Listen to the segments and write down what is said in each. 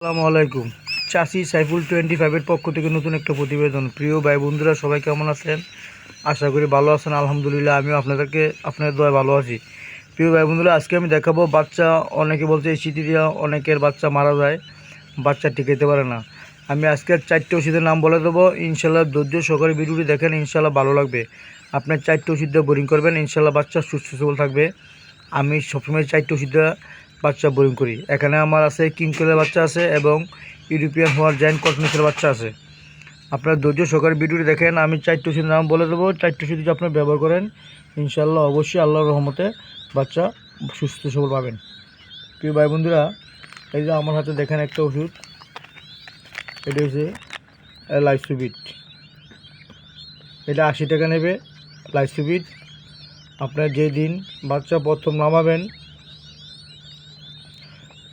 আসসালামু আলাইকুম। চাষি সাইফুল টোয়েন্টি ফাইভের পক্ষ থেকে নতুন একটা প্রতিবেদন। প্রিয় ভাই বন্ধুরা, সবাই কেমন আছেন? আশা করি ভালো আছেন, আলহামদুলিল্লাহ, আমিও আপনাদেরকে, আপনাদের দয় ভালো আছি। প্রিয় ভাই বন্ধুরা, আজকে আমি দেখাবো বাচ্চা, অনেকে বলছে এই শীতি অনেকের বাচ্চা মারা যায়, বাচ্চা টিকাইতে পারে না। আমি আজকে চারটে ওষুধের নাম বলে দেবো, ইনশাল্লাহ ধৈর্য সহকারে ভিডিওটি দেখেন, ইনশাল্লাহ ভালো লাগবে। আপনার চারটে ওষুধ বোরিং করবেন, ইনশাল্লাহ বাচ্চা সুস্থ সবল থাকবে। আমি সবসময় চারটে ওষুধ বাচ্চা বোরিং করি। এখানে আমার আছে কিংকলের বাচ্চা আছে এবং ইউরোপিয়ান হওয়ার জায়েন্ট কটনিসের বাচ্চা আছে। আপনার ধৈর্য সহকারে ভিডিওটি দেখেন, আমি চারটে ওষুধের নাম বলে দেবো। চারটে ওষুধ যদি আপনার ব্যবহার করেন ইনশাল্লাহ অবশ্যই আল্লাহর রহমতে বাচ্চা সুস্থ সবল পাবেন। প্রিয় ভাই বন্ধুরা, এই যে আমার হাতে দেখেন একটা ওষুধ। এটা হচ্ছে লাইসুবিট। এটা আশি টাকা নেবে লাইসুবিট। আপনার যে দিন বাচ্চা প্রথম নামাবেন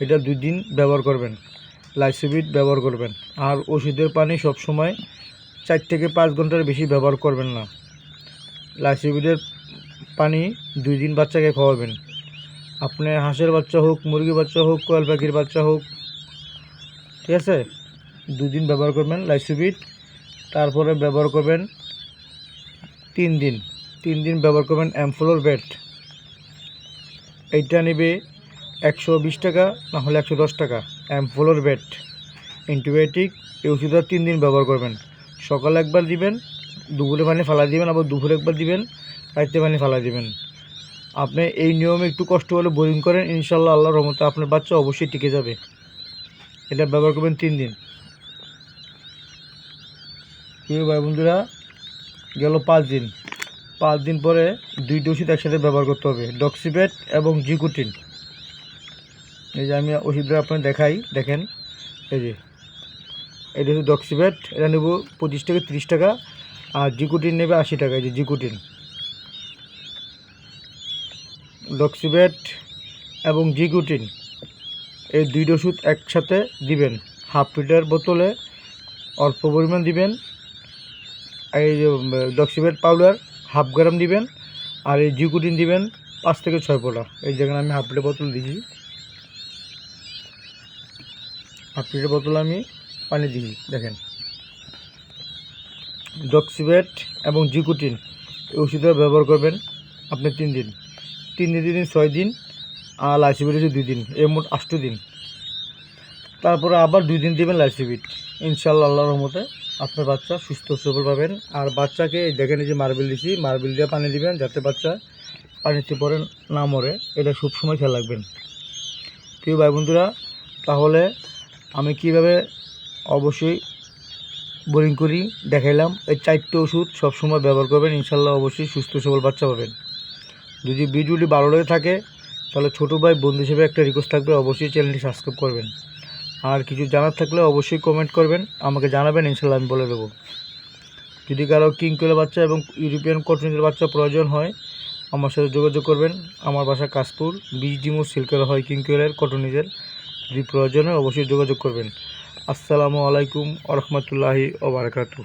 এটা দুই দিন ব্যবহার করবেন। লাইসোবিট ব্যবহার করবেন। আর ওষুধের পানি সব সময় চার থেকে পাঁচ ঘণ্টার বেশি ব্যবহার করবেন না। লাইসোবিটের পানি দুই দিন বাচ্চাকে খাওয়াবেন। আপনি হাঁসের বাচ্চা হোক, মুরগির বাচ্চা হোক, কোয়াল পাখির বাচ্চা হোক, ঠিক আছে? দুই দিন ব্যবহার করবেন লাইসোবিট। তারপরে ব্যবহার করবেন তিন দিন। তিন দিন ব্যবহার করবেন অ্যাম্ফোলোর বেড এইটা নেবে একশো বিশ টাকা, না হলে একশো দশ টাকা। অ্যাম্পোলোর বেড। অ্যান্টিবায়োটিক, এই ওষুধটা তিন দিন ব্যবহার করবেন। সকালে একবার দিবেন, দুপুরে পানি ফালা দিবেন, আবার দুপুরে একবার দিবেন, রাইতে পানি ফালা দিবেন। আপনি এই নিয়মে একটু কষ্ট হলে বোরিং করেন, ইনশাল্লাহ আল্লাহ রহমতে আপনার বাচ্চা অবশ্যই টিকে যাবে। এটা ব্যবহার করবেন তিন দিন। প্রিয় ভাই বন্ধুরা, গেল পাঁচ দিন। পাঁচ দিন পরে দুইটা ওষুধ একসাথে ব্যবহার করতে হবে ডক্সিবেট এবং জিকুটিন। এই যে আমি ওষুধটা আপনার দেখাই, দেখেন। এই যে এটা হচ্ছে ডক্সিবেট এটা নেব পঁচিশ থেকে তিরিশ টাকা, আর জিকুটিন নেবে আশি টাকা, এই যে জিকুটিন। ডক্সিবেট এবং জিকুটিন, এই দুইটা ওষুধ একসাথে দিবেন। হাফ লিটার বোতলে অল্প পরিমাণ দিবেন। এই যে ডক্সিবেট পাউডার হাফ গ্রাম দিবেন, আর এই জিকুটিন দিবেন পাঁচ থেকে ছয় পোলা এই যেখানে আমি হাফ লিটার বোতল দিয়েছি। হাফ লিটার বোতল আমি পানি দিই, দেখেন। ডক্সিবেট এবং জিকুটিন এই ওষুধটা ব্যবহার করবেন আপনি তিন দিন। তিন দিন ছয় দিন, আর লাইসিবিট হচ্ছে দুই দিন, এর মোট আষ্ট দিন। তারপরে আবার দুই দিন দেবেন লাইসিবিট ইনশাল্লাহ আল্লাহর রহমতে আপনার বাচ্চা সুস্থ সবল পাবেন। আর বাচ্চাকে দেখেন যে মার্বেল দিছি, মার্বেল দিয়ে পানি দিবেন যাতে বাচ্চা পানিতে পরে না মরে। এটা সবসময় খেয়াল রাখবেন। প্রিয় ভাই বন্ধুরা, তাহলে আমি কীভাবে অবশ্যই বোরিং করি দেখাইলাম। এই চারটে ওষুধ সবসময় ব্যবহার করবেন, ইনশাল্লাহ অবশ্যই সুস্থ সবল বাচ্চা পাবেন। যদি ভিডিওটি ভালো লেগে থাকে, তাহলে ছোটো ভাই, বন্ধু হিসেবে একটা রিকোয়েস্ট থাকবে, অবশ্যই চ্যানেলটি সাবস্ক্রাইব করবেন। আর কিছু জানার থাকলে অবশ্যই কমেন্ট করবেন, আমাকে জানাবেন, ইনশাল্লাহ আমি বলে দেবো। যদি কারও কিংকলের বাচ্চা এবং ইউরোপিয়ান কটনের বাচ্চা প্রয়োজন হয়, আমার সাথে যোগাযোগ করবেন। আমার বাসা কাশপুর, বিশ ডিমো সিল্কের হয় কিংকলের কটনিজের যদি প্রয়োজন হয় অবশ্যই যোগাযোগ করবেন। আসসালামু আলাইকুম আরহামতুল্লাহি রহমতুল্লাহি ওবরাকাতু